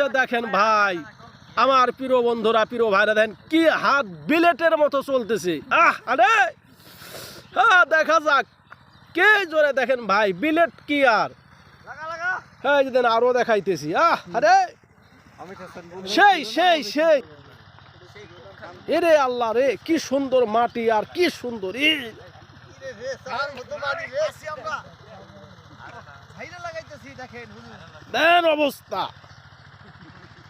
যে দেখেন ভাই আমার প্রিয় বন্ধুরা প্রিয় ভাইরা দেন কি হাত বিলেটের মতো চলতেছে। আহ আরে! হ্যাঁ দেখা যাক। কে জোরে দেখেন ভাই বিলেট কি আর? হ্যাঁ যদি আরও দেখাইতেছি। আহ আরে! সেই সেই সেই। এরে আল্লাহ রে কি সুন্দর মাটি আর কি সুন্দর এ। দেন অবস্থা।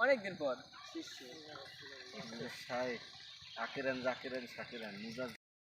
অনেকদিন পর শাহেক আকিরান জাকিরান শাকিরান মুজাজ